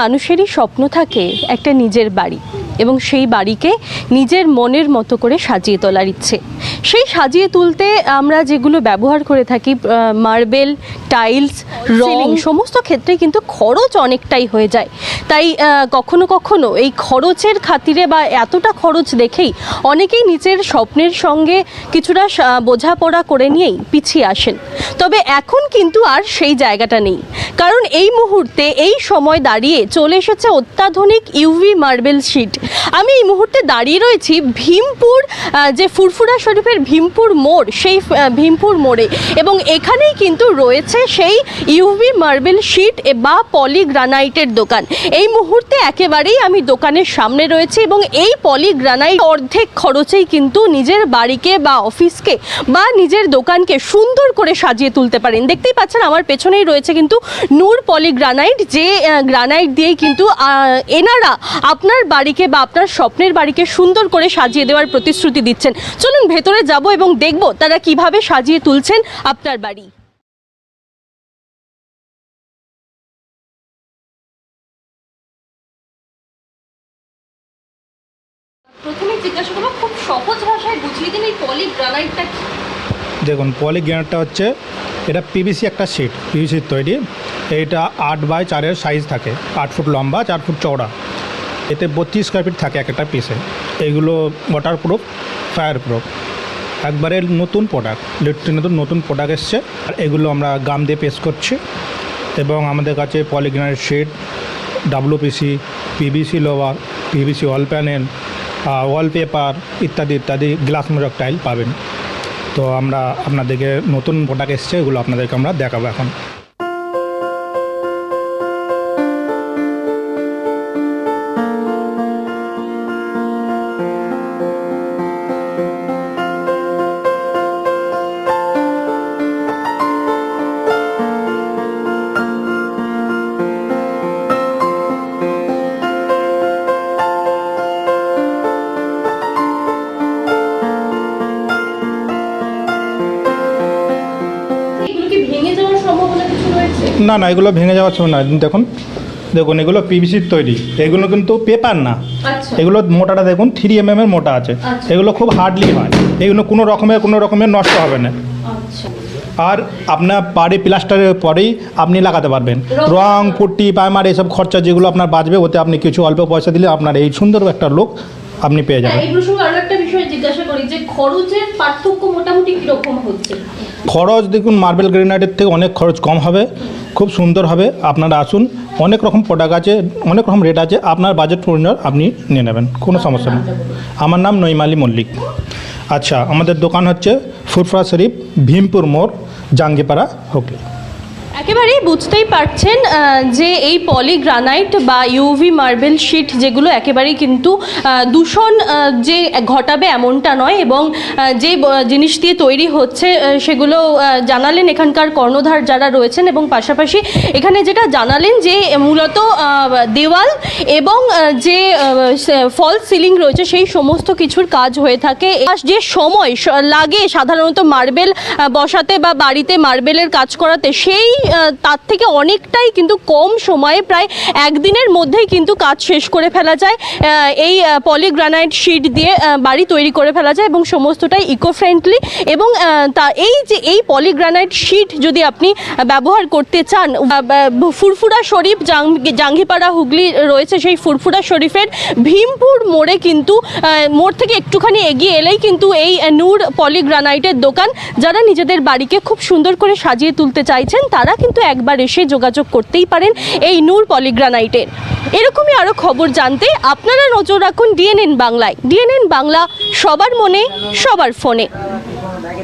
মানুষেরই স্বপ্ন থাকে একটা নিজের বাড়ি। এবং সেই বাড়িকে নিজের মনের মতো করে সাজিয়ে তোলার ইচ্ছে। সেই সাজিয়ে তুলতে আমরা যেগুলো ব্যবহার করে থাকি মার্বেল টাইলস রং। সমস্ত ক্ষেত্রে কিন্তু খরচ অনেকটাই হয়ে যায়। তাই কখনো কখনো এই খরচের খাতিরে বা এতটা খরচ দেখেই অনেকেই নিজের স্বপ্নের সঙ্গে কিছুটা বোঝাপড়া করে নিয়েই পিছিয়ে আসেন। তবে এখন কিন্তু আর সেই জায়গাটা নেই। কারণ এই মুহূর্তে এই সময় দাঁড়িয়ে চলে এসেছে অত্যাধুনিক ইউভি মার্বেল শিট। আমি এই মুহূর্তে দাঁড়িয়ে রয়েছি ভীমপুর যে ফুরফুরা শরীফের ভীমপুর মোড়, সেই ভীমপুর মোড়ে। এবং এখানেই কিন্তু রয়েছে সেই ইউভি মার্বেল শিট বা পলিগ্রানাইটের দোকান। এই মুহূর্তে একেবারেই আমি দোকানের সামনে রয়েছি এবং এই পলিগ্রানাইট অর্ধেক খরচেই কিন্তু নিজের বাড়িকে বা অফিসকে বা নিজের দোকানকে সুন্দর করে সাজিয়ে তুলতে পারেন। দেখতেই পাচ্ছেন আমার পেছনেই রয়েছে কিন্তু নূর পলিগ্রানাইট যে গ্রানাইট দিয়েই কিন্তু এনারা আপনার বাড়িকে বা আপনার স্বপ্নের বাড়িকে সুন্দর করে সাজিয়ে দেওয়ার প্রতিশ্রুতি দিচ্ছেন। চলুন ভেতরে যাব এবং দেখব তারা কীভাবে সাজিয়ে তুলছেন আপনার বাড়ি। প্রথমে জিজ্ঞাসা করব খুব সহজ ভাষায় বুঝিয়ে দিন এই পলিগ্রানাইটটা কি? দেখুন পলি গ্রেনারটা হচ্ছে এটা পিভিসি একটা শিট পিভিসির তৈরি। এইটা আট বাই চারের সাইজ থাকে আট ফুট লম্বা চার ফুট চওড়া। এতে বত্রিশ স্কোয়ার ফিট থাকে এক একটা পিসে এইগুলো ওয়াটার প্রুফ ফায়ার প্রুফ একবারে নতুন প্রোডাক্ট নতুন নতুন প্রোডাক্ট এসছে। আর এগুলো আমরা গাম দিয়ে পেস্ট করছি এবং আমাদের কাছে পলিগ্রেনার sheet WPC PVC louver PVC wall panel wallpaper ইত্যাদি ইত্যাদি গ্লাস মোজক টাইল পাবেন। তো আমরা আপনাদেরকে নতুন প্রোডাক্ট এসছে, এগুলো আপনাদেরকে আমরা দেখাবো এখন। না না এগুলো ভেঙে যাওয়ার সময় না দেখুন দেখুন এগুলো পিভিসির তৈরি। এগুলো কিন্তু পেপার না। আচ্ছা। এগুলো মোটাটা দেখুন থ্রি এম এর মোটা আছে। আচ্ছা। এগুলো খুব হার্ডলি হয়। এগুলো কোনো রকমের কোনো রকমের নষ্ট হবে না। আচ্ছা। আর আপনার বাড়ি প্লাস্টারের পরেই আপনি লাগাতে পারবেন। রং- রং পুট্টি পাইমার এইসব খরচা যেগুলো আপনার বাঁচবে ওতে আপনি কিছু অল্প পয়সা দিলে আপনার এই সুন্দর একটা লোক আপনি পেয়ে হ্যাঁ যাবেন এই প্রসঙ্গে আরও একটা বিষয় জিজ্ঞাসা করি যে খরচের পার্থক্য মোটামুটি কীরকম হচ্ছে? খরচ দেখুন মার্বেল গ্রেনাইটের থেকে অনেক খরচ কম হবে খুব সুন্দর হবে। আপনারা আসুন অনেক রকম প্রোডাক্ট আছে অনেক রকম রেট আছে আপনার বাজেট অনুযায়ী আপনি নিয়ে নেবেন কোনো সমস্যা নেই। আমার নাম নইমালি মল্লিক। আচ্ছা আমাদের দোকান হচ্ছে ফুরফরা শরীফ ভীমপুর মোড় জাঙ্গিপাড়া হুগলি। একেবারেই বুঝতেই পারছেন যে এই পলিগ্রানাইট বা ইউভি মার্বেল শিট যেগুলো একেবারেই কিন্তু দূষণ যে ঘটাবে এমনটা নয় এবং যে জিনিস দিয়ে তৈরি হচ্ছে সেগুলো জানালেন এখানকার কর্ণধার যারা রয়েছেন এবং পাশাপাশি এখানে যেটা জানালেন যে মূলত দেওয়াল এবং যে ফল সিলিং রয়েছে, সেই সমস্ত কিছুর কাজ হয়ে থাকে। যে সময় লাগে সাধারণত মার্বেল বসাতে বা বাড়িতে মার্বেলের কাজ করাতে, সেই তার থেকে অনেকটাই কিন্তু কম সময়ে প্রায় একদিনের মধ্যেই কিন্তু কাজ শেষ করে ফেলা যায়। এই পলিগ্রানাইট শিট দিয়ে বাড়ি তৈরি করে ফেলা যায় এবং সমস্তটাই ইকো ফ্রেন্ডলি এবং তা এই যে, এই পলিগ্রানাইট শিট যদি আপনি ব্যবহার করতে চান ফুরফুরা শরীফ জাঙ্গিপাড়া হুগলি রয়েছে সেই ফুরফুরা শরীফের ভীমপুর মোড়ে কিন্তু মোড় থেকে একটুখানি এগিয়ে এলেই কিন্তু এই নূর পলিগ্রানাইটের দোকান, যারা নিজেদের বাড়িকে খুব সুন্দর করে সাজিয়ে তুলতে চাইছেন, তারা কিন্তু একবার এসে যোগাযোগ করতেই পারেন এই নূর পলিগ্রানাইটের। এরকমই আরও খবর জানতে আপনারা নজর রাখুন ডিএনএন বাংলায়। ডিএনএন বাংলা সবার মনে, সবার ফোনে।